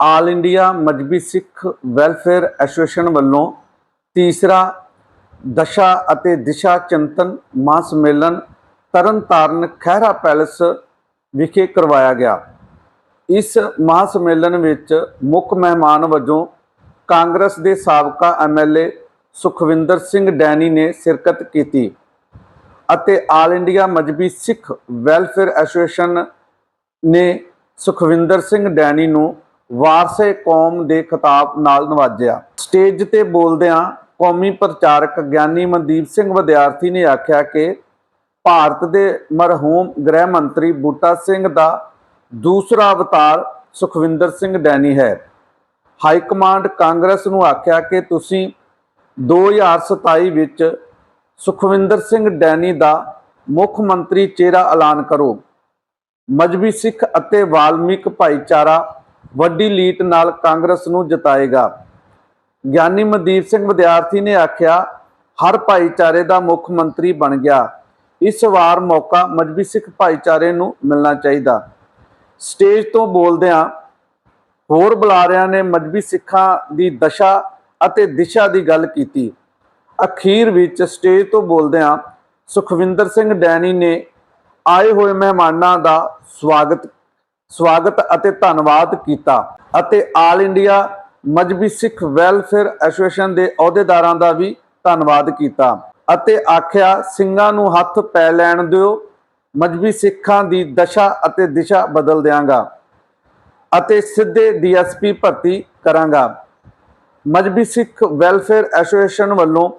All India Mazhabi Sikh welfare association ਵੱਲੋਂ ਤੀਸਰਾ ਦਸ਼ਾ ਅਤੇ ਦਿਸ਼ਾ ਚਿੰਤਨ ਮਹਾਂ ਸੰਮੇਲਨ ਤਰਨਤਾਰਨ ਖਹਿਰਾ ਪੈਲਸ ਵਿਖੇ ਕਰਵਾਇਆ ਗਿਆ। ਇਸ ਮਹਾਂ ਸੰਮੇਲਨ ਵਿੱਚ ਮੁੱਖ ਮਹਿਮਾਨ ਵਜੋਂ ਕਾਂਗਰਸ ਦੇ ਸਾਬਕਾ ਐਮਐਲਏ ਸੁਖਵਿੰਦਰ ਸਿੰਘ ਡੈਨੀ ਨੇ ਸ਼ਿਰਕਤ ਕੀਤੀ ਅਤੇ all India Mazhabi Sikh welfare association ਨੇ ਸੁਖਵਿੰਦਰ ਸਿੰਘ ਡੈਨੀ ਨੂੰ ਵਾਰਸੇ ਕੌਮ ਦੇ ਖਿਤਾਬ ਨਾਲ ਨਵਾਜਿਆ। ਸਟੇਜ ਤੇ ਬੋਲਦਿਆਂ ਕੌਮੀ ਪ੍ਰਚਾਰਕ ਗਿਆਨੀ ਮਨਦੀਪ ਸਿੰਘ ਵਿਦਿਆਰਥੀ ਨੇ ਆਖਿਆ ਕਿ ਭਾਰਤ ਦੇ ਮਰਹੂਮ ਗ੍ਰਹਿ ਮੰਤਰੀ ਬੂਟਾ ਸਿੰਘ ਦਾ ਦੂਸਰਾ ਅਵਤਾਰ ਸੁਖਵਿੰਦਰ ਸਿੰਘ ਡੈਨੀ ਹੈ। ਹਾਈ ਕਮਾਂਡ ਕਾਂਗਰਸ ਨੂੰ ਆਖਿਆ ਕਿ ਤੁਸੀਂ 2027 ਵਿੱਚ ਸੁਖਵਿੰਦਰ ਸਿੰਘ ਡੈਨੀ ਦਾ ਮੁੱਖ ਮੰਤਰੀ ਚਿਹਰਾ ਐਲਾਨ ਕਰੋ। ਮਜਬੀ ਸਿੱਖ ਅਤੇ ਵਾਲਮੀਕ ਭਾਈਚਾਰਾ ਵੱਡੀ ਲੀਟ ਨਾਲ ਕਾਂਗਰਸ ਨੂੰ ਜਿਤਾਏਗਾ। ਗਿਆਨੀ ਮਨਦੀਪ ਸਿੰਘ ਵਿਦਿਆਰਥੀ ਨੇ ਆਖਿਆ, ਹਰ ਭਾਈਚਾਰੇ ਦਾ ਮੁੱਖ ਮੰਤਰੀ ਬਣ ਗਿਆ। ਇਸ ਵਾਰ ਮੌਕਾ ਮਜਬੀ ਸਿੱਖ ਭਾਈਚਾਰੇ ਨੂੰ ਮਿਲਣਾ ਚਾਹੀਦਾ। ਸਟੇਜ ਤੋਂ ਬੋਲਦਿਆਂ ਹੋਰ ਬੁਲਾਰਿਆਂ ਨੇ ਮਜਬੀ ਸਿੱਖਾਂ ਦੀ ਦਸ਼ਾ ਅਤੇ ਦਿਸ਼ਾ ਦੀ ਗੱਲ ਕੀਤੀ। ਅਖੀਰ ਵਿੱਚ ਸਟੇਜ ਤੋਂ ਬੋਲਦਿਆਂ ਸੁਖਵਿੰਦਰ ਸਿੰਘ ਡੈਣੀ ਨੇ, ਆਏ ਹੋਏ ਮਹਿਮਾਨਾਂ ਦਾ ਸਵਾਗਤ ਸਵਾਗਤ ਅਤੇ ਧੰਨਵਾਦ ਕੀਤਾ ਅਤੇ all India Mazhabi Sikh welfare association ਦੇ ਅਹੁਦੇਦਾਰਾਂ ਦਾ ਵੀ ਧੰਨਵਾਦ ਕੀਤਾ ਅਤੇ ਆਖਿਆ, ਸਿੰਘਾਂ ਨੂੰ ਹੱਥ ਪੈ ਲੈਣ ਦਿਓ, ਮਜਬੀ ਸਿੱਖਾਂ ਦੀ ਦਸ਼ਾ ਅਤੇ ਦਿਸ਼ਾ ਬਦਲ ਦਿਆਂਗਾ ਅਤੇ ਸਿੱਧੇ ਡੀਐਸਪੀ ਭਰਤੀ ਕਰਾਂਗਾ। ਮਜਬੀ ਸਿੱਖ ਵੈਲਫੇਅਰ ਐਸੋਸੀਏਸ਼ਨ ਵੱਲੋਂ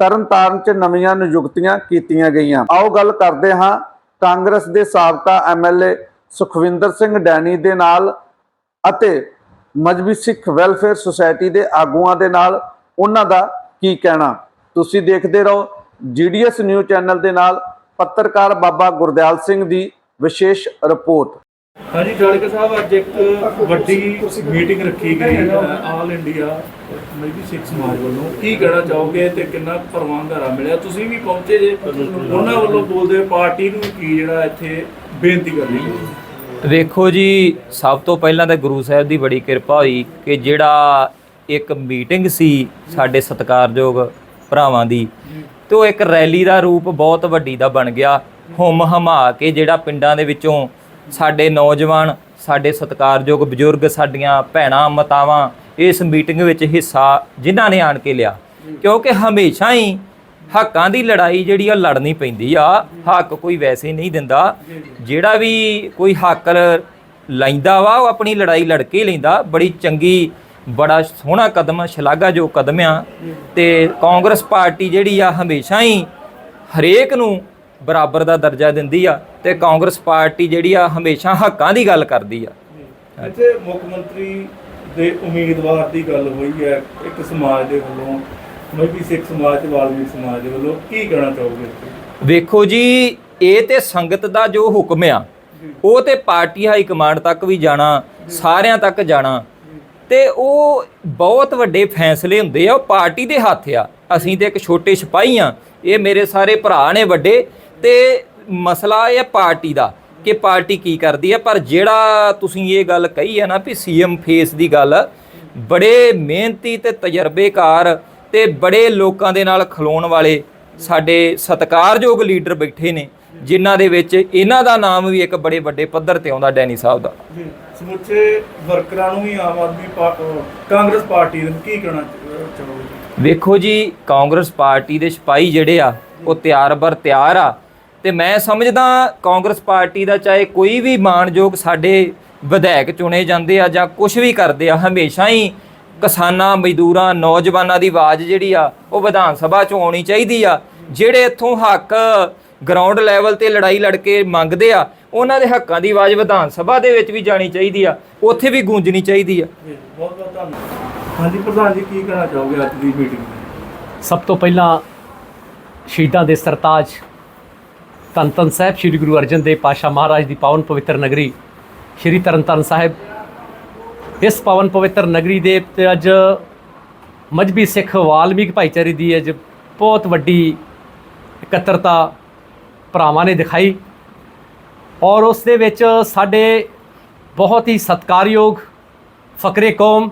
ਤਰਨਤਾਰਨ 'ਚ ਨਵੀਆਂ ਨਿਯੁਕਤੀਆਂ ਕੀਤੀਆਂ ਗਈਆਂ। ਆਓ ਗੱਲ ਕਰਦੇ ਹਾਂ ਕਾਂਗਰਸ ਦੇ ਸਾਬਕਾ ਐਮਐਲਏ ਸੁਖਵਿੰਦਰ ਸਿੰਘ ਡੈਨੀ ਦੇ ਨਾਲ ਅਤੇ ਮਜਬੀ ਸਿੱਖ ਵੈਲਫੇਅਰ ਸੁਸਾਇਟੀ ਦੇ ਆਗੂਆਂ ਦੇ ਨਾਲ ਉਹਨਾਂ ਦਾ ਕੀ ਕਹਿਣਾ? ਤੁਸੀਂ ਦੇਖਦੇ ਰਹੋ ਜੀਡੀਐਸ ਨਿਊਜ਼ ਚੈਨਲ ਦੇ ਨਾਲ ਪੱਤਰਕਾਰ ਬਾਬਾ ਗੁਰਦਿਆਲ ਸਿੰਘ ਦੀ ਵਿਸ਼ੇਸ਼ ਰਿਪੋਰਟ। ਹਾਂਜੀ ਜਾੜਕਾ ਸਾਹਿਬ, ਅੱਜ ਇੱਕ ਵੱਡੀ ਮੀਟਿੰਗ ਰੱਖੀ ਗਈ ਹੈ ਆਲ ਇੰਡੀਆ ਮੇਬੀ ਸਿੱਖ ਸਮਾਜ ਵੱਲੋਂ। ਕੀ ਕਹਿਣਾ ਚਾਹੋਗੇ ਤੇ ਕਿੰਨਾ ਪਰਵਾਨਦਾਰਾ ਮਿਲਿਆ? ਤੁਸੀਂ ਵੀ ਪਹੁੰਚੇ ਜੇ, ਉਹਨਾਂ ਵੱਲੋਂ ਬੋਲਦੇ ਪਾਰਟੀ ਨੂੰ ਕੀ ਜਿਹੜਾ ਇੱਥੇ ਬੇਨਤੀ ਕਰਨੀ ਹੈ? ਵੇਖੋ ਜੀ, ਸਭ ਤੋਂ ਪਹਿਲਾਂ ਤਾਂ ਗੁਰੂ ਸਾਹਿਬ ਦੀ ਬੜੀ ਕਿਰਪਾ ਹੋਈ ਕਿ ਜਿਹੜਾ ਇੱਕ ਮੀਟਿੰਗ ਸੀ ਸਾਡੇ ਸਤਿਕਾਰਯੋਗ ਭਰਾਵਾਂ ਦੀ, ਤੇ ਉਹ ਇੱਕ ਰੈਲੀ ਦਾ ਰੂਪ ਬਹੁਤ ਵੱਡੀ ਦਾ ਬਣ ਗਿਆ। ਹੁਮ ਹਮਾ ਕੇ ਜਿਹੜਾ ਪਿੰਡਾਂ ਦੇ ਵਿੱਚੋਂ ਸਾਡੇ ਨੌਜਵਾਨ, ਸਾਡੇ ਸਤਿਕਾਰਯੋਗ ਬਜ਼ੁਰਗ, ਸਾਡੀਆਂ ਭੈਣਾਂ, ਮਾਤਾਵਾਂ ਇਸ ਮੀਟਿੰਗ ਵਿੱਚ ਹਿੱਸਾ ਜਿਨ੍ਹਾਂ ਨੇ ਆਣ ਕੇ ਲਿਆ। ਕਿਉਂਕਿ ਹਮੇਸ਼ਾ ਹੀ ਹੱਕਾਂ ਦੀ ਲੜਾਈ ਜਿਹੜੀ ਆ, ਲੜਨੀ ਪੈਂਦੀ ਆ। ਹੱਕ ਕੋਈ ਵੈਸੇ ਨਹੀਂ ਦਿੰਦਾ। ਜਿਹੜਾ ਵੀ ਕੋਈ ਹੱਕ ਲੈਂਦਾ ਵਾ, ਉਹ ਆਪਣੀ ਲੜਾਈ ਲੜ ਕੇ ਹੀ ਲੈਂਦਾ। ਬੜੀ ਚੰਗੀ, ਬੜਾ ਸੋਹਣਾ ਕਦਮ ਆ ਸ਼ਲਾਘਾ ਜੋ ਕਦਮ ਆ। ਤੇ ਕਾਂਗਰਸ ਪਾਰਟੀ ਜਿਹੜੀ ਆ, ਹਮੇਸ਼ਾ ਹੀ ਹਰੇਕ ਨੂੰ ਬਰਾਬਰ ਦਾ ਦਰਜਾ ਦਿੰਦੀ ਆ ਤੇ ਕਾਂਗਰਸ ਪਾਰਟੀ ਜਿਹੜੀ ਆ ਹਮੇਸ਼ਾ ਹੱਕਾਂ ਦੀ ਗੱਲ ਕਰਦੀ ਆ। ਇੱਥੇ ਮੁੱਖ ਮੰਤਰੀ ਦੇ ਉਮੀਦਵਾਰ ਦੀ ਗੱਲ ਹੋਈ ਹੈ ਇੱਕ ਸਮਾਜ ਦੇ ਵੱਲੋਂ ਮੇਬੀ ਸਿੱਖ ਸਮਾਜ ਤੇ ਵਾਲਮੀਕ ਸਮਾਜ ਦੇ ਵੱਲੋਂ ਕੀ ਕਹਿਣਾ ਚਾਹੋਗੇ ਵੇਖੋ ਜੀ ਇਹ ਤੇ ਸੰਗਤ ਦਾ ਜੋ ਹੁਕਮ ਆ ਉਹ ਤੇ ਪਾਰਟੀ ਹਾਈ ਕਮਾਂਡ ਤੱਕ ਵੀ ਜਾਣਾ ਸਾਰਿਆਂ ਤੱਕ ਜਾਣਾ ਤੇ ਉਹ ਬਹੁਤ ਵੱਡੇ ਫੈਸਲੇ ਹੁੰਦੇ ਆ ਉਹ ਪਾਰਟੀ ਦੇ ਹੱਥ ਆ। ਅਸੀਂ ਤੇ ਇੱਕ ਛੋਟੇ ਸਿਪਾਹੀ ਆ ਇਹ ਮੇਰੇ ਸਾਰੇ ਭਰਾ ਨੇ ਵੱਡੇ ਤੇ ਮਸਲਾ ਇਹ ਪਾਰਟੀ ਦਾ ਕਿ ਪਾਰਟੀ ਕੀ ਕਰਦੀ ਹੈ। ਪਰ ਜਿਹੜਾ ਤੁਸੀਂ ਇਹ ਗੱਲ ਕਹੀ ਹੈ ਨਾ ਵੀ ਸੀਐਮ ਫੇਸ ਦੀ ਗੱਲ ਬੜੇ ਮਿਹਨਤੀ ਤੇ ਤਜਰਬੇਕਾਰ ਤੇ ਬੜੇ ਲੋਕਾਂ ਦੇ ਨਾਲ ਖਲੋਣ ਵਾਲੇ ਸਾਡੇ ਸਤਿਕਾਰਯੋਗ ਲੀਡਰ ਬੈਠੇ ਨੇ ਜਿਨ੍ਹਾਂ ਦੇ ਵਿੱਚ ਇਹਨਾਂ ਦਾ ਨਾਮ ਵੀ ਇੱਕ ਬੜੇ ਵੱਡੇ ਪੱਧਰ ਤੇ ਆਉਂਦਾ ਡੈਨੀ ਸਾਹਿਬ ਦਾ। ਸਮੁੱਚੇ ਵਰਕਰਾਂ ਨੂੰ ਵੀ ਆਮ ਆਦਮੀ ਕਾਂਗਰਸ ਪਾਰਟੀ ਨੂੰ ਕੀ ਕਹਿਣਾ ਚਾਹੋਗੇ? ਵੇਖੋ ਜੀ ਕਾਂਗਰਸ ਪਾਰਟੀ ਦੇ ਸਿਪਾਹੀ ਜਿਹੜੇ ਆ ਉਹ ਤਿਆਰ ਬਰ ਤਿਆਰ ਆ। ਤੇ ਮੈਂ ਸਮਝਦਾ ਕਾਂਗਰਸ ਪਾਰਟੀ ਦਾ ਚਾਹੇ ਕੋਈ ਵੀ ਮਾਣਯੋਗ ਸਾਡੇ ਵਿਧਾਇਕ ਚੁਣੇ ਜਾਂਦੇ ਆ ਜਾਂ ਕੁਝ ਵੀ ਕਰਦੇ ਆ ਹਮੇਸ਼ਾ ਹੀ ਕਿਸਾਨਾਂ ਮਜ਼ਦੂਰਾਂ ਨੌਜਵਾਨਾਂ ਦੀ ਆਵਾਜ਼ ਜਿਹੜੀ ਆ ਉਹ ਵਿਧਾਨ ਸਭਾ 'ਚ ਆਉਣੀ ਚਾਹੀਦੀ ਆ। ਜਿਹੜੇ ਇੱਥੋਂ ਹੱਕ ਗਰਾਊਂਡ ਲੈਵਲ ਤੇ ਲੜਾਈ ਲੜ ਕੇ ਮੰਗਦੇ ਆ ਉਹਨਾਂ ਦੇ ਹੱਕਾਂ ਦੀ ਆਵਾਜ਼ ਵਿਧਾਨ ਸਭਾ ਦੇ ਵਿੱਚ ਵੀ ਜਾਣੀ ਚਾਹੀਦੀ ਆ ਉੱਥੇ ਵੀ ਗੂੰਜਣੀ ਚਾਹੀਦੀ ਆ। ਜੀ ਬਹੁਤ ਬਹੁਤ ਧੰਨਵਾਦ। ਹਾਂਜੀ ਪ੍ਰਧਾਨ ਜੀ ਕੀ ਕਹਿਣਾ ਚਾਹੋਗੇ ਅੱਜ ਦੀ ਮੀਟਿੰਗ ਸਭ ਤੋਂ ਪਹਿਲਾਂ ਸ਼ਹੀਦਾਂ ਦੇ ਸਰਤਾਜ ਧੰਨ ਧੰਨ ਸਾਹਿਬ, ਸ੍ਰੀ ਗੁਰੂ ਅਰਜਨ ਦੇਵ ਪਾਸ਼ਾ ਮਹਾਰਾਜ ਦੀ ਪਾਵਨ ਪਵਿੱਤਰ ਨਗਰੀ, ਸ੍ਰੀ ਤਰਨਤਾਰਨ ਸਾਹਿਬ। ਇਸ ਪਾਵਨ ਪਵਿੱਤਰ ਨਗਰੀ ਦੇ ਤੇ ਅੱਜ ਮਜਬੀ ਸਿੱਖ ਵਾਲਮੀਕ ਭਾਈਚਾਰੇ ਦੀ ਅੱਜ ਬਹੁਤ ਵੱਡੀ ਇਕੱਤਰਤਾ ਭਰਾਵਾਂ ਨੇ ਦਿਖਾਈ। ਔਰ ਉਸ ਦੇ ਵਿੱਚ ਸਾਡੇ ਬਹੁਤ ਹੀ ਸਤਿਕਾਰਯੋਗ ਫਕਰੇ ਕੌਮ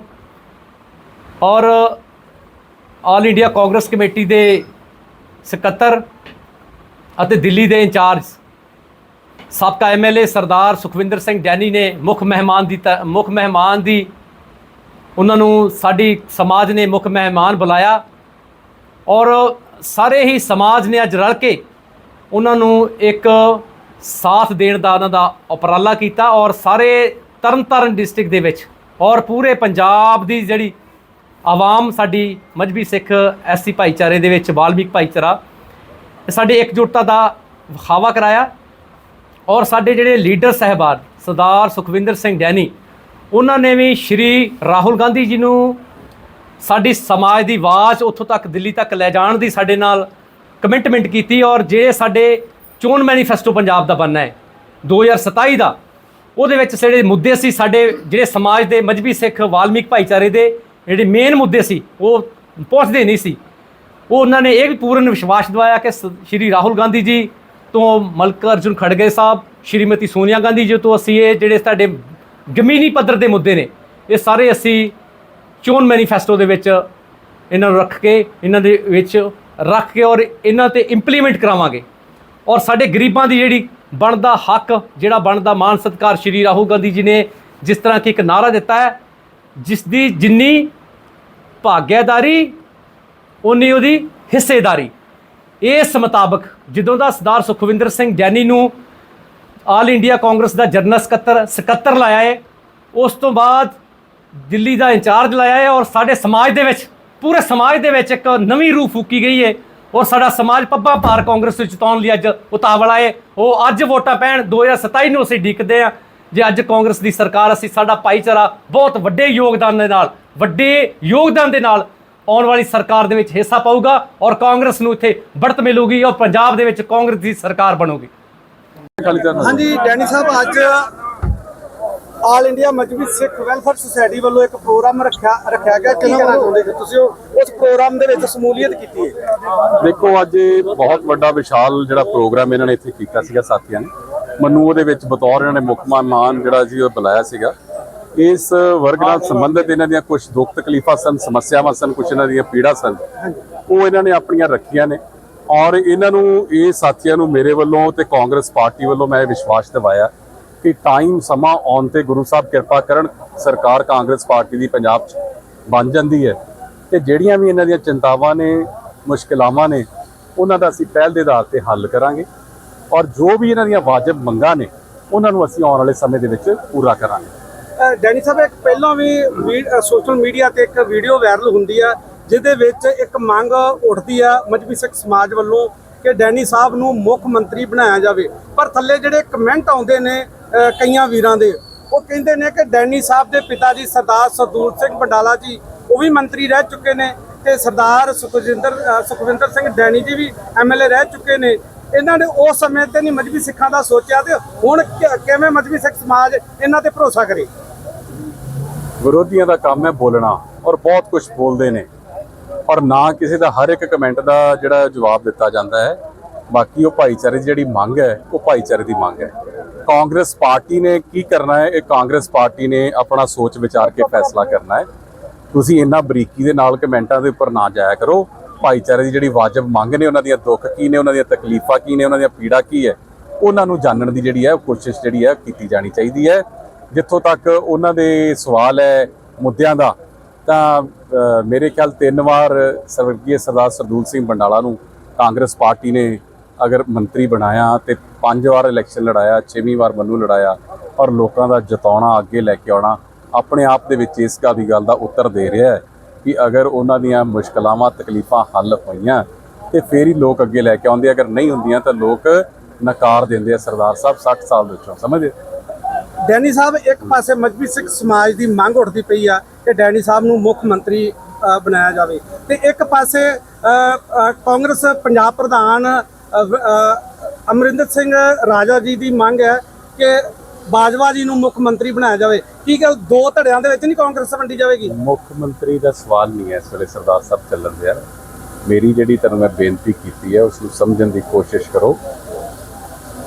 ਔਰ ਆਲ ਇੰਡੀਆ ਕਾਂਗਰਸ ਕਮੇਟੀ ਦੇ ਸਕੱਤਰ ਅਤੇ ਦਿੱਲੀ ਦੇ ਇੰਚਾਰਜ। ਸਾਬਕਾ ਐਮਐਲਏ ਸਰਦਾਰ ਸੁਖਵਿੰਦਰ ਸਿੰਘ ਡੈਨੀ ਨੇ ਮੁੱਖ ਮਹਿਮਾਨ ਦੀ ਤ- ਮੁੱਖ ਮਹਿਮਾਨ ਦੀ ਉਹਨਾਂ ਨੂੰ ਸਾਡੀ ਸਮਾਜ ਨੇ ਮੁੱਖ ਮਹਿਮਾਨ ਬੁਲਾਇਆ। ਔਰ ਸਾਰੇ ਹੀ ਸਮਾਜ ਨੇ ਅੱਜ ਰਲ ਕੇ ਉਹਨਾਂ ਨੂੰ ਇੱਕ ਸਾਥ ਦੇਣ ਦਾ ਉਹਨਾਂ ਦਾ ਉਪਰਾਲਾ ਕੀਤਾ ਔਰ ਸਾਰੇ ਤਰਨਤਾਰਨ ਡਿਸਟ੍ਰਿਕਟ ਦੇ ਵਿੱਚ ਔਰ ਪੂਰੇ ਪੰਜਾਬ ਦੀ ਜਿਹੜੀ ਆਵਾਮ ਸਾਡੀ ਮਜਬੀ ਸਿੱਖ ਐਸਸੀ ਭਾਈਚਾਰੇ ਦੇ ਵਿੱਚ, ਵਾਲਮੀਕ ਭਾਈਚਾਰਾ ਸਾਡੇ ਇਕਜੁੱਟਤਾ ਦਾ ਵਿਖਾਵਾ ਕਰਾਇਆ। ਔਰ ਸਾਡੇ ਜਿਹੜੇ ਲੀਡਰ ਸਹਿਬਾਨ, ਸਰਦਾਰ ਸੁਖਵਿੰਦਰ ਸਿੰਘ ਡੈਨੀ, ਉਹਨਾਂ ਨੇ ਵੀ ਸ਼੍ਰੀ ਰਾਹੁਲ ਗਾਂਧੀ ਜੀ ਨੂੰ ਸਾਡੀ ਸਮਾਜ ਦੀ ਆਵਾਜ਼ ਉੱਥੋਂ ਤੱਕ, ਦਿੱਲੀ ਤੱਕ ਲੈ ਜਾਣ ਦੀ ਸਾਡੇ ਨਾਲ ਕਮਿਟਮੈਂਟ ਕੀਤੀ। ਔਰ ਜੇ ਸਾਡੇ ਚੋਣ ਮੈਨੀਫੈਸਟੋ ਪੰਜਾਬ ਦਾ ਬਣਨਾ ਹੈ 2027 ਦਾ, ਉਹਦੇ ਵਿੱਚ ਜਿਹੜੇ ਮੁੱਦੇ ਸੀ, ਸਾਡੇ ਜਿਹੜੇ ਸਮਾਜ ਦੇ ਮਜਬੀ ਸਿੱਖ, ਵਾਲਮੀਕ ਭਾਈਚਾਰੇ ਦੇ ਜਿਹੜੇ ਮੇਨ ਮੁੱਦੇ ਸੀ, ਉਹ ਪਹੁੰਚਦੇ ਨਹੀਂ ਸੀ। ਉਹ ਉਹਨਾਂ ਨੇ ਇਹ ਵੀ ਪੂਰਨ ਵਿਸ਼ਵਾਸ ਦਿਵਾਇਆ ਕਿ ਸ- ਸ਼੍ਰੀ ਰਾਹੁਲ ਗਾਂਧੀ ਜੀ ਤੋਂ ਮਲਕ ਅਰਜੁਨ ਖੜਗੇ ਸਾਹਿਬ, ਸ਼੍ਰੀਮਤੀ ਸੋਨੀਆ ਗਾਂਧੀ ਜੀ ਤੋਂ ਅਸੀਂ ਇਹ ਜਿਹੜੇ ਸਾਡੇ ਜ਼ਮੀਨੀ ਪੱਧਰ ਦੇ ਮੁੱਦੇ ਨੇ, ਇਹ ਸਾਰੇ ਅਸੀਂ ਚੋਣ ਮੈਨੀਫੈਸਟੋ ਦੇ ਵਿੱਚ ਇਹਨਾਂ ਨੂੰ ਰੱਖ ਕੇ, ਇਹਨਾਂ ਦੇ ਵਿੱਚ ਰੱਖ ਕੇ ਔਰ ਇਹਨਾਂ ਤੇ ਇੰਪਲੀਮੈਂਟ ਕਰਾਵਾਂਗੇ। ਔਰ ਸਾਡੇ ਗਰੀਬਾਂ ਦੀ ਜਿਹੜੀ ਬਣਦਾ ਹੱਕ, ਜਿਹੜਾ ਬਣਦਾ ਮਾਨ ਸਤਿਕਾਰ ਸ਼੍ਰੀ ਰਾਹੁਲ ਗਾਂਧੀ ਜੀ ਨੇ ਜਿਸ ਤਰ੍ਹਾਂ ਕਿ ਇੱਕ ਨਾਰਾ ਦਿੱਤਾ ਹੈ, ਜਿਸ ਦੀ ਜਿੰਨੀ ਭਾਗਿਆਦਾਰੀ ਉਨੀ ਉਹਦੀ ਹਿੱਸੇਦਾਰੀ। ਇਸ ਮੁਤਾਬਕ ਜਦੋਂ ਦਾ ਸਰਦਾਰ ਸੁਖਵਿੰਦਰ ਸਿੰਘ ਜੈਨੀ ਨੂੰ ਆਲ ਇੰਡੀਆ ਕਾਂਗਰਸ ਦਾ ਜਨਰਲ ਸਕੱਤਰ ਸਕੱਤਰ ਲਾਇਆ ਹੈ ਉਸ ਤੋਂ ਬਾਅਦ ਦਿੱਲੀ ਦਾ ਇੰਚਾਰਜ ਲਾਇਆ ਹੈ ਔਰ ਸਾਡੇ ਸਮਾਜ ਦੇ ਵਿੱਚ, ਪੂਰੇ ਸਮਾਜ ਦੇ ਵਿੱਚ ਇੱਕ ਨਵੀਂ ਰੂਹ ਫੂਕੀ ਗਈ ਹੈ ਔਰ ਸਾਡਾ ਸਮਾਜ ਪੱਬਾਂ ਪਾਰ ਕਾਂਗਰਸ ਵਿੱਚ ਜਿਤਾਉਣ ਲਈ ਅੱਜ ਉਤਾਵਲਾ ਹੈ ਉਹ ਅੱਜ ਵੋਟਾਂ ਪੈਣ 2027 ਨੂੰ ਅਸੀਂ ਢੀਕਦੇ ਆ। ਜੇ ਅੱਜ ਕਾਂਗਰਸ ਦੀ ਸਰਕਾਰ, ਅਸੀਂ ਸਾਡਾ ਭਾਈਚਾਰਾ ਬਹੁਤ ਵੱਡੇ ਯੋਗਦਾਨ ਦੇ ਨਾਲ, ਵੱਡੇ ਯੋਗਦਾਨ ਦੇ ਨਾਲ ਆਉਣ ਵਾਲੀ ਸਰਕਾਰ ਦੇ ਵਿੱਚ ਹਿੱਸਾ ਪਾਊਗਾ ਔਰ ਕਾਂਗਰਸ ਨੂੰ ਇੱਥੇ ਬੜਤ ਮਿਲੂਗੀ ਔਰ ਪੰਜਾਬ ਦੇ ਵਿੱਚ ਕਾਂਗਰਸ ਦੀ ਸਰਕਾਰ ਬਣੂਗੀ। ਹਾਂਜੀ ਡੈਨੀ ਸਾਹਿਬ ਅੱਜ all India Mazhabi Sikh welfare society ਵੱਲੋਂ ਇੱਕ ਪ੍ਰੋਗਰਾਮ ਰੱਖਿਆ ਰੱਖਿਆ ਗਿਆ। ਕੀ ਕਹਿਣਾ ਚਾਹੁੰਦੇ ਜੀ ਤੁਸੀਂ? ਉਸ ਪ੍ਰੋਗਰਾਮ ਦੇ ਵਿੱਚ ਸਮੂਲੀਅਤ ਕੀਤੀ ਹੈ। ਦੇਖੋ ਅੱਜ ਬਹੁਤ ਵੱਡਾ ਵਿਸ਼ਾਲ ਜਿਹੜਾ ਪ੍ਰੋਗਰਾਮ ਇਹਨਾਂ ਨੇ ਇੱਥੇ ਕੀਤਾ ਸੀਗਾ ਸਾਥੀਆਂ ਨੇ। ਮੈਨੂੰ ਉਹਦੇ ਵਿੱਚ ਬਤੌਰ ਇਹਨਾਂ ਨੇ ਮੁੱਖ ਮਹਿਮਾਨ ਜਿਹੜਾ ਸੀ ਉਹ ਬੁਲਾਇਆ ਸੀਗਾ। ਇਸ ਵਰਗ ਨਾਲ ਸੰਬੰਧਿਤ ਇਹਨਾਂ ਦੀਆਂ ਕੁਝ ਦੁੱਖ ਤਕਲੀਫਾਂ ਸਨ, ਸਮੱਸਿਆਵਾਂ ਸਨ ਕੁਝ ਇਹਨਾਂ ਦੀਆਂ ਪੀੜਾ ਸਨ, ਉਹ ਇਹਨਾਂ ਨੇ ਆਪਣੀਆਂ ਰੱਖੀਆਂ ਨੇ। ਔਰ ਇਹਨਾਂ ਨੂੰ, ਇਹ ਸਾਥੀਆਂ ਨੂੰ ਮੇਰੇ ਵੱਲੋਂ ਤੇ ਕਾਂਗਰਸ ਪਾਰਟੀ ਵੱਲੋਂ ਮੈਂ ਇਹ ਵਿਸ਼ਵਾਸ ਦਿਵਾਇਆ ਕਿ ਟਾਈਮ ਸਮਾਂ ਆਉਣ ਤੇ ਗੁਰੂ ਸਾਹਿਬ ਕਿਰਪਾ ਕਰਨ, ਸਰਕਾਰ ਕਾਂਗਰਸ ਪਾਰਟੀ ਦੀ ਪੰਜਾਬ 'ਚ ਬਣ ਜਾਂਦੀ ਹੈ। ਤੇ ਜਿਹੜੀਆਂ ਵੀ ਇਹਨਾਂ ਦੀਆਂ ਚਿੰਤਾਵਾਂ ਨੇ, ਮੁਸ਼ਕਿਲਾਵਾਂ ਨੇ, ਉਹਨਾਂ ਦਾ ਅਸੀਂ ਪਹਿਲ ਦੇ ਆਧਾਰ ਤੇ ਹੱਲ ਕਰਾਂਗੇ। ਔਰ ਜੋ ਵੀ ਇਹਨਾਂ ਦੀਆਂ ਵਾਜਬ ਮੰਗਾਂ ਨੇ, ਉਹਨਾਂ ਨੂੰ ਅਸੀਂ ਆਉਣ ਵਾਲੇ ਸਮੇਂ ਦੇ ਵਿੱਚ ਪੂਰਾ ਕਰਾਂਗੇ। ਡੈਨੀ ਸਾਹਿਬ, ਇੱਕ ਪਹਿਲਾਂ ਵੀ ਸੋਸ਼ਲ ਮੀਡੀਆ ਤੇ ਇੱਕ ਵੀਡੀਓ ਵਾਇਰਲ ਹੁੰਦੀ ਆ, ਜਿਹਦੇ ਵਿੱਚ ਇੱਕ ਮੰਗ ਉੱਠਦੀ ਆ ਮਜਬੀ ਸਿੱਖ ਸਮਾਜ ਵੱਲੋਂ ਕਿ ਡੈਨੀ ਸਾਹਿਬ ਨੂੰ ਮੁੱਖ ਮੰਤਰੀ ਬਣਾਇਆ ਜਾਵੇ। ਪਰ ਥੱਲੇ ਜਿਹੜੇ ਕਮੈਂਟ ਆਉਂਦੇ ਨੇ ਕਈਆਂ ਵੀਰਾਂ ਦੇ, ਉਹ ਕਹਿੰਦੇ ਨੇ ਕਿ ਡੈਨੀ ਸਾਹਿਬ ਦੇ ਪਿਤਾ ਜੀ ਸਰਦਾਰ ਸਰਦੂਲ ਸਿੰਘ ਬੰਡਾਲਾ ਜੀ, ਉਹ ਵੀ ਮੰਤਰੀ ਰਹਿ ਚੁੱਕੇ ਨੇ ਤੇ ਸਰਦਾਰ ਸੁਖਜਿੰਦਰ ਸੁਖਵਿੰਦਰ ਸਿੰਘ ਡੈਨੀ ਜੀ ਵੀ ਐਮਐਲਏ ਰਹਿ ਚੁੱਕੇ ਨੇ। ਇਹਨਾਂ ਨੇ ਉਸ ਸਮੇਂ ਤੇ ਨਹੀਂ ਮਜਬੀ ਸਿੱਖਾਂ ਦਾ ਸੋਚਿਆ ਤੇ ਹੁਣ ਕਿਵੇਂ ਮਜਬੀ ਸਿੱਖ ਸਮਾਜ ਇਹਨਾਂ ਤੇ ਭਰੋਸਾ ਕਰੇ? ਵਿਰੋਧੀਆਂ ਦਾ ਕੰਮ ਹੈ ਬੋਲਣਾ ਔਰ ਬਹੁਤ ਕੁਝ ਬੋਲਦੇ ਨੇ। ਔਰ ਨਾ ਕਿਸੇ ਦਾ ਹਰ ਇੱਕ ਕਮੈਂਟ ਦਾ ਜਿਹੜਾ ਜਵਾਬ ਦਿੱਤਾ ਜਾਂਦਾ ਹੈ। ਬਾਕੀ ਉਹ ਭਾਈਚਾਰੇ ਦੀ ਜਿਹੜੀ ਮੰਗ ਹੈ, ਉਹ ਭਾਈਚਾਰੇ ਦੀ ਮੰਗ ਹੈ। ਕਾਂਗਰਸ ਪਾਰਟੀ ਨੇ ਕੀ ਕਰਨਾ ਹੈ? ਇਹ ਕਾਂਗਰਸ ਪਾਰਟੀ ਨੇ ਆਪਣਾ ਸੋਚ ਵਿਚਾਰ ਕੇ ਫੈਸਲਾ ਕਰਨਾ ਹੈ। ਤੁਸੀਂ ਇੰਨਾ ਬਰੀਕੀ ਦੇ ਨਾਲ ਕਮੈਂਟਾਂ ਦੇ ਉੱਪਰ ਨਾ ਜਾਇਆ ਕਰੋ। ਭਾਈਚਾਰੇ ਦੀ ਜਿਹੜੀ ਵਾਜਬ ਮੰਗ ਨੇ, ਉਹਨਾਂ ਦੀਆਂ ਦੁੱਖ ਕੀ ਨੇ, ਉਹਨਾਂ ਦੀਆਂ ਤਕਲੀਫਾਂ ਕੀ ਨੇ, ਉਹਨਾਂ ਦੀਆਂ ਪੀੜਾ ਕੀ ਹੈ, ਉਹਨਾਂ ਨੂੰ ਜਾਣਨ ਦੀ ਜਿਹੜੀ ਹੈ ਕੋਸ਼ਿਸ਼ ਜਿਹੜੀ ਹੈ ਕੀਤੀ ਜਾਣੀ ਚਾਹੀਦੀ ਹੈ। ਜਿੱਥੋਂ ਤੱਕ ਉਹਨਾਂ ਦੇ ਸਵਾਲ ਹੈ ਮੁੱਦਿਆਂ ਦਾ, ਤਾਂ ਮੇਰੇ ਖਿਆਲ ਤਿੰਨ ਵਾਰ ਸਵਰਗੀ ਸਰਦਾਰ ਸਰਦੂਲ ਸਿੰਘ ਬੰਡਾਲਾ ਨੂੰ ਕਾਂਗਰਸ ਪਾਰਟੀ ਨੇ ਅਗਰ ਮੰਤਰੀ ਬਣਾਇਆ ਤੇ ਪੰਜ ਵਾਰ ਇਲੈਕਸ਼ਨ ਲੜਾਇਆ, ਛੇਵੀਂ ਵਾਰ ਮੈਨੂੰ ਲੜਾਇਆ ਔਰ ਲੋਕਾਂ ਦਾ ਜਿਤਾਉਣਾ, ਅੱਗੇ ਲੈ ਕੇ ਆਉਣਾ, ਆਪਣੇ ਆਪ ਦੇ ਵਿੱਚ ਇਸ ਗੱਲ ਦੀ ਗੱਲ ਦਾ ਉੱਤਰ ਦੇ ਰਿਹਾ ਹੈ ਕਿ ਅਗਰ ਉਹਨਾਂ ਦੀਆਂ ਮੁਸ਼ਕਲਾਵਾਂ, ਤਕਲੀਫਾਂ ਹੱਲ ਹੋਈਆਂ ਤੇ ਫੇਰ ਹੀ ਲੋਕ ਅੱਗੇ ਲੈ ਕੇ ਆਉਂਦੇ, ਅਗਰ ਨਹੀਂ ਹੁੰਦੀਆਂ ਤਾਂ ਲੋਕ ਨਕਾਰ ਦਿੰਦੇ ਆ ਸਰਦਾਰ ਸਾਹਿਬ 60 ਸਾਲ ਦੇ ਵਿੱਚੋਂ, ਸਮਝਦੇ? ਡੈਨੀ ਸਾਹਿਬ, ਇੱਕ ਪਾਸੇ ਮਜਬੀ ਸਿੱਖ ਸਮਾਜ ਦੀ ਮੰਗ ਉੱਠਦੀ ਪਈ ਆ ਕਿ ਡੈਨੀ ਸਾਹਿਬ ਨੂੰ ਮੁੱਖ ਮੰਤਰੀ ਬਣਾਇਆ ਜਾਵੇ। ਤੇ ਇੱਕ ਪਾਸੇ ਕਾਂਗਰਸ ਪੰਜਾਬ ਪ੍ਰਧਾਨ ਅਮਰਿੰਦਰ ਸਿੰਘ ਰਾਜਾ ਜੀ ਦੀ ਮੰਗ ਹੈ ਕਿ ਬਾਜਵਾ ਜੀ ਨੂੰ ਮੁੱਖ ਮੰਤਰੀ ਬਣਾਇਆ ਜਾਵੇ। ਕੀ ਗੱਲ ਦੋ ਧੜਿਆਂ ਦੇ ਵਿੱਚ ਨਹੀਂ ਕਾਂਗਰਸ ਵੰਡੀ ਜਾਵੇਗੀ? ਮੁੱਖ ਮੰਤਰੀ ਦਾ ਸਵਾਲ ਨਹੀਂ ਹੈ ਇਸ ਵੇਲੇ ਸਰਦਾਰ ਸਾਹਿਬ ਚੱਲਣ ਦਿਆ ਮੇਰੀ ਜਿਹੜੀ ਤੁਹਾਨੂੰ ਮੈਂ ਬੇਨਤੀ ਕੀਤੀ ਹੈ, ਉਸ ਨੂੰ ਸਮਝਣ ਦੀ ਕੋਸ਼ਿਸ਼ ਕਰੋ।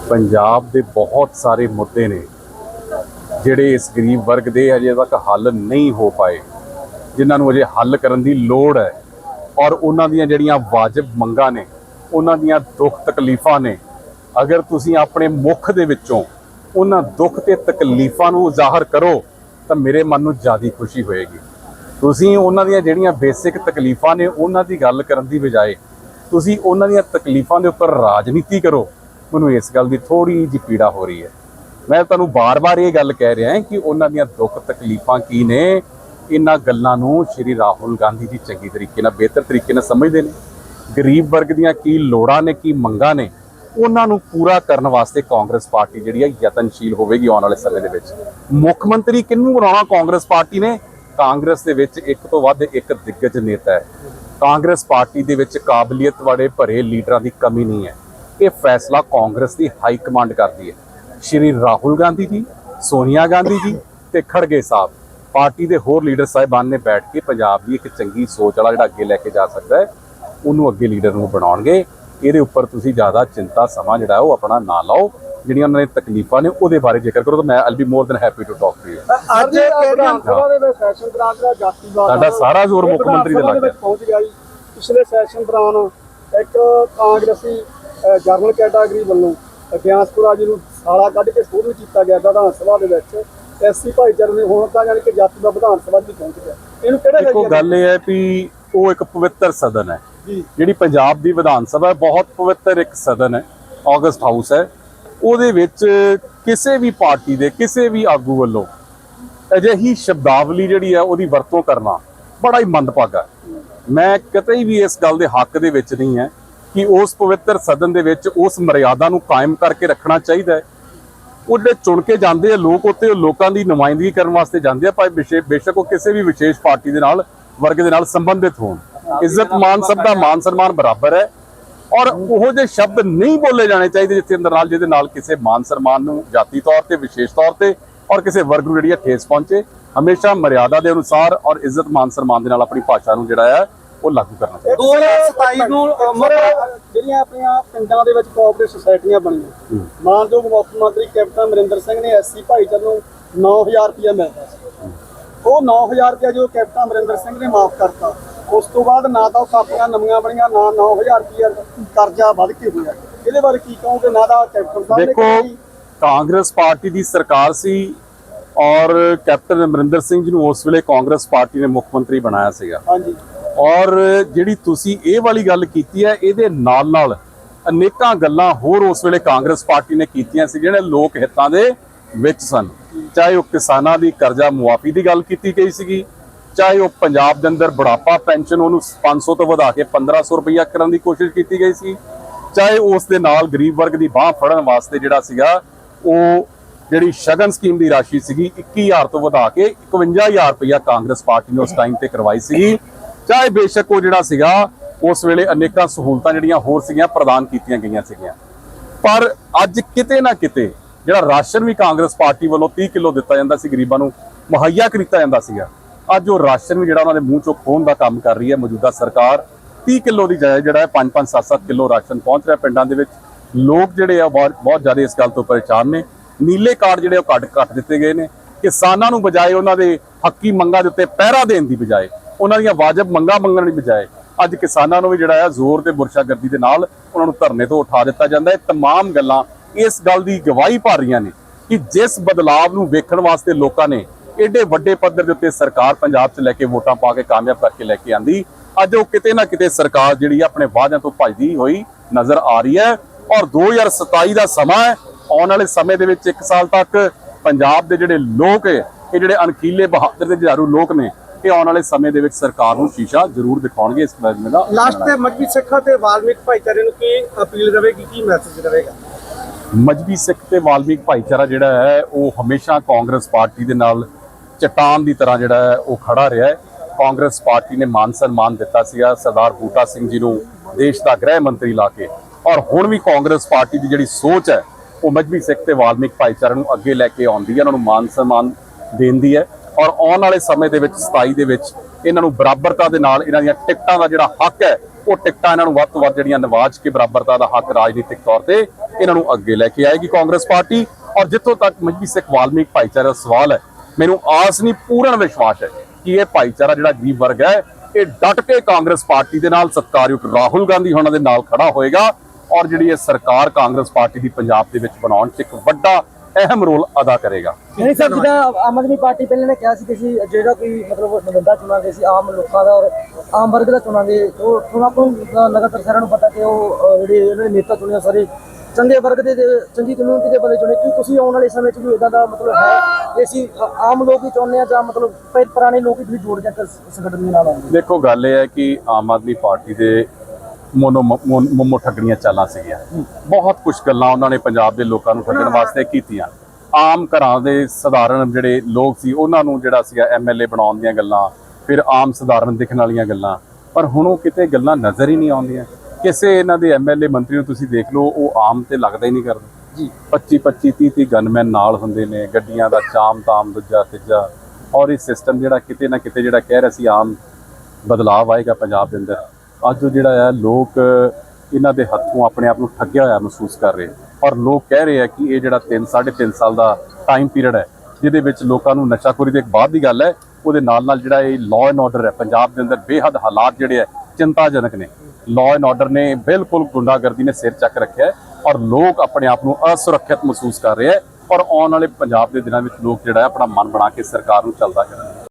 ਪੰਜਾਬ ਦੇ ਬਹੁਤ ਸਾਰੇ ਮੁੱਦੇ ਨੇ ਜਿਹੜੇ ਇਸ ਗਰੀਬ ਵਰਗ ਦੇ ਅਜੇ ਤੱਕ ਹੱਲ ਨਹੀਂ ਹੋ ਪਾਏ, ਜਿਨ੍ਹਾਂ ਨੂੰ ਅਜੇ ਹੱਲ ਕਰਨ ਦੀ ਲੋੜ ਹੈ, ਔਰ ਉਹਨਾਂ ਦੀਆਂ ਜਿਹੜੀਆਂ ਵਾਜਬ ਮੰਗਾਂ ਨੇ, ਉਹਨਾਂ ਦੀਆਂ ਦੁੱਖ ਤਕਲੀਫਾਂ ਨੇ, ਅਗਰ ਤੁਸੀਂ ਆਪਣੇ ਮੁਖ ਦੇ ਵਿੱਚੋਂ ਉਹਨਾਂ ਦੁੱਖ ਤੇ ਤਕਲੀਫਾਂ ਨੂੰ ਜ਼ਾਹਰ ਕਰੋ, ਤਾਂ ਮੇਰੇ ਮਨ ਨੂੰ ਜ਼ਿਆਦਾ ਖੁਸ਼ੀ ਹੋਏਗੀ। ਤੁਸੀਂ ਉਹਨਾਂ ਦੀਆਂ ਜਿਹੜੀਆਂ ਬੇਸਿਕ ਤਕਲੀਫਾਂ ਨੇ, ਉਹਨਾਂ ਦੀ ਗੱਲ ਕਰਨ ਦੀ ਬਜਾਏ ਤੁਸੀਂ ਉਹਨਾਂ ਦੀਆਂ ਤਕਲੀਫਾਂ ਦੇ ਉੱਪਰ ਰਾਜਨੀਤੀ ਕਰੋ। ਮੈਨੂੰ ਇਸ ਗੱਲ ਦੀ ਥੋੜੀ ਜਿਹੀ ਪੀੜਾ ਹੋ ਰਹੀ ਹੈ। ਮੈਂ ਤੁਹਾਨੂੰ ਬਾਰ-ਬਾਰ ਇਹ ਗੱਲ ਕਹਿ ਰਿਹਾ ਕਿ ਉਹਨਾਂ ਦੀਆਂ ਦੁੱਖ ਤਕਲੀਫਾਂ ਕੀ ਨੇ? ਇਹਨਾਂ ਗੱਲਾਂ ਨੂੰ ਸ਼੍ਰੀ ਰਾਹੁਲ ਗਾਂਧੀ ਜੀ ਚੰਗੀ ਤਰੀਕੇ ਨਾਲ, ਬਿਹਤਰ ਤਰੀਕੇ ਨਾਲ ਸਮਝਦੇ ਨੇ। ਗਰੀਬ ਵਰਗ ਦੀਆਂ ਕੀ ਲੋੜਾਂ ਨੇ, ਕੀ ਮੰਗਾਂ ਨੇ? ਉਹਨਾਂ ਨੂੰ ਪੂਰਾ ਕਰਨ ਵਾਸਤੇ ਕਾਂਗਰਸ ਪਾਰਟੀ ਜਿਹੜੀ ਹੈ ਯਤਨਸ਼ੀਲ ਹੋਵੇਗੀ ਆਉਣ ਵਾਲੇ ਸਮੇਂ ਦੇ ਵਿੱਚ। ਮੁੱਖ ਮੰਤਰੀ ਕਿਹਨੂੰ ਬਣਾਉਣਾ ਕਾਂਗਰਸ ਪਾਰਟੀ ਨੇ? ਕਾਂਗਰਸ ਦੇ ਵਿੱਚ ਇੱਕ ਤੋਂ ਵੱਧ ਇੱਕ ਦਿੱਗਜ ਨੇਤਾ ਹੈ। ਕਾਂਗਰਸ ਪਾਰਟੀ ਦੇ ਵਿੱਚ ਕਾਬਲੀਅਤ ਵਾਲੇ ਭਰੇ ਲੀਡਰਾਂ ਦੀ ਕਮੀ ਨਹੀਂ ਹੈ। ਇਹ ਫੈਸਲਾ ਕਾਂਗਰਸ ਦੀ ਹਾਈ ਕਮਾਂਡ ਕਰਦੀ ਹੈ। ਸ਼੍ਰੀ ਰਾਹੁਲ ਗਾਂਧੀ ਜੀ ਸੋਨੀਆ ਗਾਂਧੀ ਜੀ ਤੇ ਖੜਗੇ ਸਾਹਿਬ। ਪਾਰਟੀ ਦੇ ਹੋਰ ਲੀਡਰ ਸਾਹਿਬਾਨ ਨੇ ਬੈਠ ਕੇ ਪੰਜਾਬ ਦੀ ਇੱਕ ਚੰਗੀ ਸੋਚ ਵਾਲਾ ਜਿਹੜਾ ਅੱਗੇ ਲੈ ਕੇ ਜਾ ਸਕਦਾ ਹੈ ਉਹਨੂੰ ਅੱਗੇ ਲੀਡਰ ਨੂੰ ਬਣਾਉਣਗੇ। ਇਹਦੇ ਉੱਪਰ ਤੁਸੀਂ ਜ਼ਿਆਦਾ ਚਿੰਤਾ ਸਮਾਂ ਜਿਹੜਾ ਹੈ ਉਹ ਆਪਣਾ ਨਾ ਲਾਓ। ਜਿਹੜੀਆਂ ਉਹਨਾਂ ਨੇ ਤਕਲੀਫਾਂ ਨੇ ਉਹਦੇ ਬਾਰੇ ਜ਼ਿਕਰ ਕਰੋ ਤਾਂ ਮੈਂ I'll be more than happy to talk to you ਅੱਜ ਵਿਧਾਨ ਸਭਾ ਦੇ ਵਿੱਚ ਸੈਸ਼ਨ ਦੌਰਾਨ ਜਿਹੜਾ ਜਾਤੀਵਾਦ ਸਾਡਾ ਸਾਰਾ ਜ਼ੋਰ ਮੁੱਖ ਮੰਤਰੀ ਦੇ ਲੱਗ ਪਹੁੰਚ ਗਿਆ ਜੀ। ਪਿਛਲੇ ਸੈਸ਼ਨ ਦੌਰਾਨ ਇੱਕ ਕਾਂਗਰਸੀ ਜਰਨਲ ਕੈਟਾਗਰੀ ਵੱਲੋਂ ਗਿਆਸਪੁਰਾ ਜੀ ਨੂੰ ਸਾਲਾ ਕੱਢ ਕੇ ਵੀ ਕੀਤਾ ਗਿਆ ਵਿਧਾਨ ਸਭਾ ਦੇ ਵਿੱਚ। ਐਸਸੀ ਭਾਈਚਾਰੇ ਨੇ ਹੁਣ ਤਾਂ ਜਾਣੀ ਕਿ ਜਾਤੀਵਾਦ ਵਿਧਾਨ ਸਭਾ ਵੀ ਪਹੁੰਚ ਗਿਆ। ਇਹਨੂੰ ਕਿਹੜੇ ਦੇਖੋ ਗੱਲ ਇਹ ਹੈ ਵੀ ਉਹ ਇੱਕ ਪਵਿੱਤਰ ਸਦਨ ਹੈ। ਜਿਹੜੀ ਪੰਜਾਬ ਦੀ ਵਿਧਾਨ ਸਭਾ ਹੈ ਬਹੁਤ ਪਵਿੱਤਰ ਇੱਕ ਸਦਨ ਹੈ ਆਗਸਟ ਹਾਊਸ ਹੈ। ਉਹਦੇ ਵਿੱਚ ਕਿਸੇ ਵੀ ਪਾਰਟੀ ਦੇ ਕਿਸੇ ਵੀ ਆਗੂ ਵੱਲੋਂ ਅਜਿਹੀ ਸ਼ਬਦਾਵਲੀ ਜਿਹੜੀ ਹੈ ਉਹਦੀ ਵਰਤੋਂ ਕਰਨਾ ਬੜਾ ਹੀ ਮੰਦਭਾਗਾ ਮੈਂ ਕਿਤੇ ਵੀ ਇਸ ਗੱਲ ਦੇ ਹੱਕ ਦੇ ਵਿੱਚ ਨਹੀਂ ਹੈ। ਕਿ ਉਸ ਪਵਿੱਤਰ ਸਦਨ ਦੇ ਵਿੱਚ ਉਸ ਮਰਿਆਦਾ ਨੂੰ ਕਾਇਮ ਕਰਕੇ ਰੱਖਣਾ ਚਾਹੀਦਾ ਹੈ। ਉਹ ਜਿਹੜੇ ਚੁਣ ਕੇ ਜਾਂਦੇ ਆ ਲੋਕ ਉੱਤੇ ਉਹ ਲੋਕਾਂ ਦੀ ਨੁਮਾਇੰਦਗੀ ਕਰਨ ਵਾਸਤੇ ਜਾਂਦੇ ਆ, ਭਾਵੇਂ ਬੇਸ਼ੱਕ ਉਹ ਕਿਸੇ ਵੀ ਵਿਸ਼ੇਸ਼ ਪਾਰਟੀ ਦੇ ਨਾਲ, ਵਰਗ ਦੇ ਨਾਲ ਸੰਬੰਧਿਤ ਹੋਣ। ਇੱਜ਼ਤ ਮਾਨ ਸਭ ਦਾ ਮਾਨ ਸਨਮਾਨ ਬਰਾਬਰ ਹੈ ਔਰ ਉਹੋ ਜਿਹੇ ਸ਼ਬਦ ਨਹੀਂ ਬੋਲੇ ਜਾਣੇ ਚਾਹੀਦੇ ਜਿੱਥੇ ਅੰਦਰ ਨਾਲ, ਜਿਹਦੇ ਨਾਲ ਕਿਸੇ ਮਾਨ ਸਨਮਾਨ ਨੂੰ ਜਾਤੀ ਤੌਰ ਤੇ, ਵਿਸ਼ੇਸ਼ ਤੌਰ ਤੇ ਔਰ ਕਿਸੇ ਵਰਗ ਨੂੰ ਜਿਹੜੀ ਹੈ ਠੇਸ ਪਹੁੰਚੇ। ਹਮੇਸ਼ਾ ਮਰਿਆਦਾ ਦੇ ਅਨੁਸਾਰ ਔਰ ਇੱਜ਼ਤ ਮਾਨ ਸਨਮਾਨ ਦੇ ਨਾਲ ਆਪਣੀ ਭਾਸ਼ਾ ਨੂੰ ਜਿਹੜਾ ਹੈ ਉਹ ਲਾਗੂ ਕਰਨਾ ਚਾਹੀਦਾ। 2027 ਨੂੰ ਮਤਲਬ ਜਿਹੜੀਆਂ ਆਪਣੀਆਂ ਪਿੰਡਾਂ ਦੇ ਵਿੱਚ ਕੋਆਪਰੇਟਿਵ ਸੁਸਾਇਟੀਆਂ ਬਣੀਆਂ। ਮਾਨਯੋਗ ਮੁੱਖ ਮੰਤਰੀ ਕੈਪਟਨ ਅਮਰਿੰਦਰ ਸਿੰਘ ਨੇ ਐਸਸੀ ਭਾਈਚਾਰੇ ਨੂੰ 9000 ਰੁਪਇਆ ਮਿਲਦਾ ਸੀ। ਉਹ 9000 ਰੁਪਇਆ ਜੋ ਕੈਪਟਨ ਅਮਰਿੰਦਰ ਸਿੰਘ ਨੇ ਮਾਫ ਕਰਤਾ। ਉਸ ਤੋਂ ਬਾਅਦ ਨਾ ਤਾਂ ਕਾਪੀਆਂ ਨਵੀਆਂ ਬਣੀਆਂ ਨਾ 9000 ਰੁਪਇਆ ਕਰਜ਼ਾ ਵੱਧ ਕੇ ਹੋਇਆ। ਇਹਦੇ ਬਾਰੇ ਕੀ ਕਹੋਗੇ? ਨਾ ਦਾ ਕੈਪਟਨ ਸਾਹਿਬ ਨੇ ਦੇਖੋ ਕਾਂਗਰਸ ਪਾਰਟੀ ਦੀ ਸਰਕਾਰ ਸੀ ਔਰ ਕੈਪਟਨ ਅਮਰਿੰਦਰ ਸਿੰਘ ਜੀ ਨੂੰ ਉਸ ਵੇਲੇ ਕਾਂਗਰਸ ਪਾਰਟੀ ਨੇ ਮੁੱਖ ਮੰਤਰੀ ਬਣਾਇਆ ਸੀਗਾ। ਹਾਂਜੀ। ਔਰ ਜਿਹੜੀ ਤੁਸੀਂ ਇਹ ਵਾਲੀ ਗੱਲ ਕੀਤੀ ਹੈ, ਇਹਦੇ ਨਾਲ ਨਾਲ ਅਨੇਕਾਂ ਗੱਲਾਂ ਹੋਰ ਉਸ ਵੇਲੇ ਕਾਂਗਰਸ ਪਾਰਟੀ ਨੇ ਕੀਤੀਆਂ ਸੀ, ਜਿਹੜੇ ਲੋਕ ਹਿੱਤਾਂ ਦੇ ਵਿੱਚ ਸਨ। ਚਾਹੇ ਉਹ ਕਿਸਾਨਾਂ ਦੀ ਕਰਜ਼ਾ ਮੁਆਫੀ ਦੀ ਗੱਲ ਕੀਤੀ ਗਈ ਸੀਗੀ, ਚਾਹੇ ਉਹ ਪੰਜਾਬ ਦੇ ਅੰਦਰ ਬੁਢਾਪਾ ਪੈਨਸ਼ਨ ਉਹਨੂੰ 500 ਤੋਂ ਵਧਾ ਕੇ 1500 ਰੁਪਈਆ ਕਰਨ ਦੀ ਕੋਸ਼ਿਸ਼ ਕੀਤੀ ਗਈ ਸੀ, ਚਾਹੇ ਉਸ ਦੇ ਨਾਲ ਗਰੀਬ ਵਰਗ ਦੀ ਬਾਹ ਫੜਨ ਵਾਸਤੇ ਜਿਹੜਾ ਸੀਗਾ, ਉਹ ਜਿਹੜੀ ਸ਼ਗਨ ਸਕੀਮ ਦੀ ਰਾਸ਼ੀ ਸੀਗੀ 21000 ਤੋਂ ਵਧਾ ਕੇ 51000 ਰੁਪਇਆ ਕਾਂਗਰਸ ਪਾਰਟੀ ਨੇ ਉਸ ਟਾਈਮ ਤੇ ਕਰਵਾਈ ਸੀਗੀ। ਚਾਹੇ ਬੇਸ਼ੱਕ ਉਹ ਜਿਹੜਾ ਸੀਗਾ, ਉਸ ਵੇਲੇ ਅਨੇਕਾਂ ਸਹੂਲਤਾਂ ਜਿਹੜੀਆਂ ਹੋਰ ਸੀਗੀਆਂ, ਪ੍ਰਦਾਨ ਕੀਤੀਆਂ ਗਈਆਂ ਸੀਗੀਆਂ। ਪਰ ਅੱਜ ਕਿਤੇ ਨਾ ਕਿਤੇ ਜਿਹੜਾ ਰਾਸ਼ਨ ਵੀ ਕਾਂਗਰਸ ਪਾਰਟੀ ਵੱਲੋਂ 30 ਕਿਲੋ ਦਿੱਤਾ ਜਾਂਦਾ ਸੀ, ਗਰੀਬਾਂ ਨੂੰ ਮੁਹੱਈਆ ਕੀਤਾ ਜਾਂਦਾ ਸੀਗਾ, ਅੱਜ ਉਹ ਰਾਸ਼ਨ ਵੀ ਜਿਹੜਾ ਉਹਨਾਂ ਦੇ ਮੂੰਹ ਚੋਂ ਖੋਹਣ ਦਾ ਕੰਮ ਕਰ ਰਹੀ ਹੈ, ਮੌਜੂਦਾ ਸਰਕਾਰ। 30 ਕਿਲੋ ਦੀ ਜਾਇ ਜਿਹੜਾ ਹੈ 5-5 7-7 ਕਿਲੋ ਰਾਸ਼ਨ ਪਹੁੰਚ ਰਿਹਾ ਪਿੰਡਾਂ ਦੇ ਵਿੱਚ। ਲੋਕ ਜਿਹੜੇ ਆ, ਬਹੁਤ ਬਹੁਤ ਜ਼ਿਆਦਾ ਇਸ ਗੱਲ ਤੋਂ ਪਰੇਸ਼ਾਨ ਨੇ। ਨੀਲੇ ਕਾਰਡ ਜਿਹੜੇ ਉਹ ਕੱਟ ਕੱਟ ਦਿੱਤੇ ਗਏ ਨੇ। ਕਿਸਾਨਾਂ ਨੂੰ ਬਜਾਏ ਉਹਨਾਂ ਦੇ ਹੱਕੀ ਮੰਗਾਂ ਦੇ ਉੱਤੇ ਪਹਿਰਾ ਦੇਣ ਦੀ ਬਜਾਏ ਉਹਨਾਂ ਦੀਆਂ ਵਾਜਬ ਮੰਗਾਂ ਮੰਗਣ ਦੀ ਬਜਾਏ ਅੱਜ ਕਿਸਾਨਾਂ ਨੂੰ ਵੀ ਜਿਹੜਾ ਹੈ ਜ਼ੋਰ ਤੇ ਬੁਰਸ਼ਾਗਰਦੀ ਦੇ ਨਾਲ ਉਹਨਾਂ ਨੂੰ ਧਰਨੇ ਤੋਂ ਉਠਾ ਦਿੱਤਾ ਜਾਂਦਾ ਹੈ तमाम ਗੱਲਾਂ ਇਸ ਗੱਲ ਦੀ ਗਵਾਹੀ ਭਰ ਰਹੀਆਂ ਨੇ ਕਿ ਜਿਸ ਬਦਲਾਵ ਨੂੰ ਵੇਖਣ ਵਾਸਤੇ ਲੋਕਾਂ ਨੇ ਏਡੇ ਵੱਡੇ ਪੱਧਰ ਦੇ ਉੱਤੇ ਸਰਕਾਰ ਪੰਜਾਬ 'ਚ ਲੈ ਕੇ ਵੋਟਾਂ ਪਾ ਕੇ ਕਾਮਯਾਬ ਕਰਕੇ ਲੈ ਕੇ ਆਂਦੀ ਅੱਜ ਉਹ ਕਿਤੇ ਨਾ ਕਿਤੇ ਸਰਕਾਰ ਜਿਹੜੀ ਹੈ ਆਪਣੇ ਵਾਅਦਿਆਂ ਤੋਂ ਭੱਜਦੀ ਹੋਈ ਨਜ਼ਰ ਆ ਰਹੀ ਹੈ ਔਰ 2027 ਦਾ ਸਮਾਂ ਹੈ ਆਉਣ ਵਾਲੇ ਸਮੇਂ ਦੇ ਵਿੱਚ 1 ਸਾਲ ਤੱਕ ਪੰਜਾਬ ਦੇ ਜਿਹੜੇ ਲੋਕ ਹੈ ਇਹ ਜਿਹੜੇ ਅਣਖੀਲੇ ਬਹਾਦਰ ਤੇ ਜੁਝਾਰੂ ਲੋਕ ਨੇ ਇਹ ਆਉਣ ਵਾਲੇ ਸਮੇਂ ਦੇ ਵਿੱਚ ਸਰਕਾਰ ਨੂੰ ਸ਼ੀਸ਼ਾ ਜ਼ਰੂਰ ਦਿਖਾਉਣਗੇ ਇਸ ਫੈਸਲੇ ਦਾ। ਲਾਸਟ ਤੇ ਮਜਬੀ ਸਿੱਖਾਂ ਤੇ ਵਾਲਮੀਕ ਭਾਈਚਾਰੇ ਨੂੰ ਕੀ ਅਪੀਲ ਰਹੇਗੀ ਕੀ ਮੈਸੇਜ ਰਹੇਗਾ? ਮਜਬੀ ਸਿੱਖ ਤੇ ਵਾਲਮੀਕ ਭਾਈਚਾਰਾ ਜਿਹੜਾ ਹੈ ਉਹ ਹਮੇਸ਼ਾ ਕਾਂਗਰਸ ਪਾਰਟੀ ਦੇ ਨਾਲ ਚਟਾਨ ਦੀ ਤਰ੍ਹਾਂ ਜਿਹੜਾ ਹੈ ਉਹ ਖੜਾ ਰਿਹਾ ਹੈ। ਕਾਂਗਰਸ ਪਾਰਟੀ ਨੇ ਮਾਨ ਸਨਮਾਨ ਦਿੱਤਾ ਸੀਗਾ ਸਰਦਾਰ ਬੂਟਾ ਸਿੰਘ ਜੀ ਨੂੰ ਦੇਸ਼ ਦਾ ਗ੍ਰਹਿ ਮੰਤਰੀ ਲਾ ਕੇ। ਔਰ ਹੁਣ ਵੀ ਕਾਂਗਰਸ ਪਾਰਟੀ ਦੀ ਜਿਹੜੀ ਸੋਚ ਹੈ ਉਹ ਮਜਬੀ ਸਿੱਖ ਤੇ ਵਾਲਮੀਕ ਭਾਈਚਾਰੇ ਨੂੰ ਅੱਗੇ ਲੈ ਕੇ ਆਉਂਦੀ ਹੈ ਉਹਨਾਂ ਨੂੰ ਮਾਨ ਸਨਮਾਨ ਦੇਂਦੀ ਹੈ। ਔਰ ਆਉਣ ਵਾਲੇ ਸਮੇਂ ਦੇ ਵਿੱਚ 27 ਦੇ ਵਿੱਚ, ਇਹਨਾਂ ਨੂੰ ਬਰਾਬਰਤਾ ਦੇ ਨਾਲ ਇਹਨਾਂ ਦੀਆਂ ਟਿਕਟਾਂ ਦਾ ਜਿਹੜਾ ਹੱਕ ਹੈ, ਉਹ ਟਿਕਟਾਂ ਇਹਨਾਂ ਨੂੰ ਵੱਧ ਤੋਂ ਵੱਧ ਜਿਹੜੀਆਂ ਨਿਵਾਜ ਕੇ ਬਰਾਬਰਤਾ ਦਾ ਹੱਕ ਰਾਜਨੀਤਿਕ ਤੌਰ ਤੇ ਇਹਨਾਂ ਨੂੰ ਅੱਗੇ ਲੈ ਕੇ ਆਏਗੀ ਕਾਂਗਰਸ ਪਾਰਟੀ। ਔਰ ਜਿੱਥੋਂ ਤੱਕ ਮਜਬੀ ਸਿੱਖ ਵਾਲਮੀਕ ਭਾਈਚਾਰੇ ਦਾ ਸਵਾਲ ਹੈ, ਮੈਨੂੰ ਆਸ ਨਹੀਂ, ਪੂਰਨ ਵਿਸ਼ਵਾਸ ਹੈ ਕਿ ਇਹ ਭਾਈਚਾਰਾ ਜਿਹੜਾ ਗਰੀਬ ਵਰਗ ਹੈ, ਇਹ ਡਟ ਕੇ ਕਾਂਗਰਸ ਪਾਰਟੀ ਦੇ ਨਾਲ ਸਤਿਕਾਰਯੋਗ ਰਾਹੁਲ ਗਾਂਧੀ ਉਹਨਾਂ ਦੇ ਨਾਲ ਖੜਾ ਹੋਏਗਾ। ਔਰ ਜਿਹੜੀ ਇਹ ਸਰਕਾਰ ਕਾਂਗਰਸ ਪਾਰਟੀ ਦੀ ਪੰਜਾਬ ਦੇ ਵਿੱਚ ਬਣਾਉਣ 'ਚ ਇੱਕ ਵੱਡਾ ਅਹਿਮ ਰੋਲ ਅਦਾ ਕਰੇਗਾ। ਨਹੀਂ ਸਰ ਜਿੱਦਾਂ ਆਮ ਆਦਮੀ ਪਾਰਟੀ ਪਹਿਲਾਂ ਨੇ ਕਿਹਾ ਸੀ ਕਿ ਅਸੀਂ ਜਿਹੜਾ ਕੋਈ ਮਤਲਬ ਨੁਮਾਇੰਦਾ ਚੁਣਾਂਗੇ ਸੀ ਆਮ ਲੋਕਾਂ ਦਾ ਔਰ ਆਮ ਵਰਗ ਦਾ ਚੁਣਾਂਗੇ ਉਹ ਨੂੰ ਅ, ਲਗਾਤਾਰ ਸਾਰਿਆਂ ਨੂੰ ਪਤਾ ਕਿ ਉਹ ਜਿਹੜੇ ਇਹਨਾਂ ਨੇ ਨੇਤਾ ਚੁਣੇ ਸਾਰੇ ਚੰਗੇ ਵਰਗ ਦੇ ਚੰਗੀ ਕਮਿਊਨਿਟੀ ਦੇ ਬੰਦੇ ਚੁਣੇ। ਕੀ ਤੁਸੀਂ ਆਉਣ ਵਾਲੇ ਸਮੇਂ 'ਚ ਵੀ ਇਦਾਂ ਦਾ ਮਤਲਬ ਹੈ ਕਿ ਅਸੀਂ ਆਮ ਲੋਕ ਹੀ ਚਾਹੁੰਦੇ ਆ ਜਾਂ ਮਤਲਬ ਪੁਰਾਣੇ ਲੋਕ ਹੀ ਤੁਸੀਂ ਜੋੜ ਕੇ ਸੰਗਠਨ ਦੇ ਨਾਲ ਆਉਂਗੇ ਦੇਖੋ ਗੱਲ ਇਹ ਹੈ ਕਿ ਆਮ ਆਦਮੀ ਪਾਰਟੀ ਦੇ ਮੋਨੋ ਮੋਮੋ ਠੱਗਣੀਆਂ ਚਾਲਾਂ ਸੀਗੀਆਂ। ਬਹੁਤ ਕੁਝ ਗੱਲਾਂ ਉਹਨਾਂ ਨੇ ਪੰਜਾਬ ਦੇ ਲੋਕਾਂ ਨੂੰ ਠੱਗਣ ਵਾਸਤੇ ਕੀਤੀਆਂ। ਆਮ ਘਰਾਂ ਦੇ ਸਧਾਰਨ ਜਿਹੜੇ ਲੋਕ ਸੀ ਉਹਨਾਂ ਨੂੰ ਜਿਹੜਾ ਸੀਗਾ ਐਮਐਲਏ ਬਣਾਉਣ ਦੀਆਂ ਗੱਲਾਂ ਫਿਰ ਆਮ ਸਧਾਰਨ ਦਿਖਣ ਵਾਲੀਆਂ ਗੱਲਾਂ। ਪਰ ਹੁਣ ਉਹ ਕਿਤੇ ਗੱਲਾਂ ਨਜ਼ਰ ਹੀ ਨਹੀਂ ਆਉਂਦੀਆਂ। ਕਿਸੇ ਇਹਨਾਂ ਦੇ ਐਮਐਲਏ ਮੰਤਰੀ ਨੂੰ ਤੁਸੀਂ ਦੇਖ ਲਓ ਉਹ ਆਮ ਤੇ ਲੱਗਦਾ ਹੀ ਨਹੀਂ ਕਰਦਾ। ਜੀ। 25 25 30 30 ਗਨਮੈਨ ਨਾਲ ਹੁੰਦੇ ਨੇ ਗੱਡੀਆਂ ਦਾ ਚਾਮ ਤਾਮ ਦੂਜਾ ਤੀਜਾ। ਔਰ ਇਹ ਸਿਸਟਮ ਜਿਹੜਾ ਕਿਤੇ ਨਾ ਕਿਤੇ ਜਿਹੜਾ ਕਹਿ ਰਿਹਾ ਸੀ ਆਮ ਬਦਲਾਅ ਆਏਗਾ ਪੰਜਾਬ ਦੇ ਅੰਦਰ। ਅੱਜ ਉਹ ਜਿਹੜਾ ਹੈ ਲੋਕ ਇਹਨਾਂ ਦੇ ਹੱਥੋਂ ਆਪਣੇ ਆਪ ਨੂੰ ਠੱਗਿਆ ਹੋਇਆ ਮਹਿਸੂਸ ਕਰ ਰਹੇ ਔਰ ਲੋਕ ਕਹਿ ਰਹੇ ਆ ਕਿ ਇਹ ਜਿਹੜਾ 3 3.5 ਸਾਲ ਦਾ ਟਾਈਮ ਪੀਰੀਅਡ ਹੈ, ਜਿਹਦੇ ਵਿੱਚ ਲੋਕਾਂ ਨੂੰ ਨਸ਼ਾਖੋਰੀ ਦੇ ਬਾਅਦ ਦੀ ਗੱਲ ਹੈ, ਉਹਦੇ ਨਾਲ ਨਾਲ ਜਿਹੜਾ ਇਹ ਲਾਅ ਐਂਡ ਆਰਡਰ ਹੈ, ਪੰਜਾਬ ਦੇ ਅੰਦਰ ਬੇਹੱਦ ਹਾਲਾਤ ਜਿਹੜੇ ਹੈ, ਚਿੰਤਾਜਨਕ ਨੇ। ਲਾਅ ਐਂਡ ਆਰਡਰ ਨੇ ਬਿਲਕੁਲ ਗੁੰਡਾਗਰਦੀ ਨੇ ਸਿਰ ਚੱਕ ਰੱਖਿਆ ਔਰ ਲੋਕ ਆਪਣੇ ਆਪ ਨੂੰ ਅਸੁਰੱਖਿਅਤ ਮਹਿਸੂਸ ਕਰ ਰਹੇ ਹੈ ਔਰ ਆਉਣ ਵਾਲੇ ਪੰਜਾਬ ਦੇ ਦਿਨਾਂ ਵਿੱਚ ਲੋਕ ਜਿਹੜਾ ਆਪਣਾ ਮਨ ਬਣਾ ਕੇ ਸਰਕਾਰ ਨੂੰ ਚੱਲਦਾ ਕਰ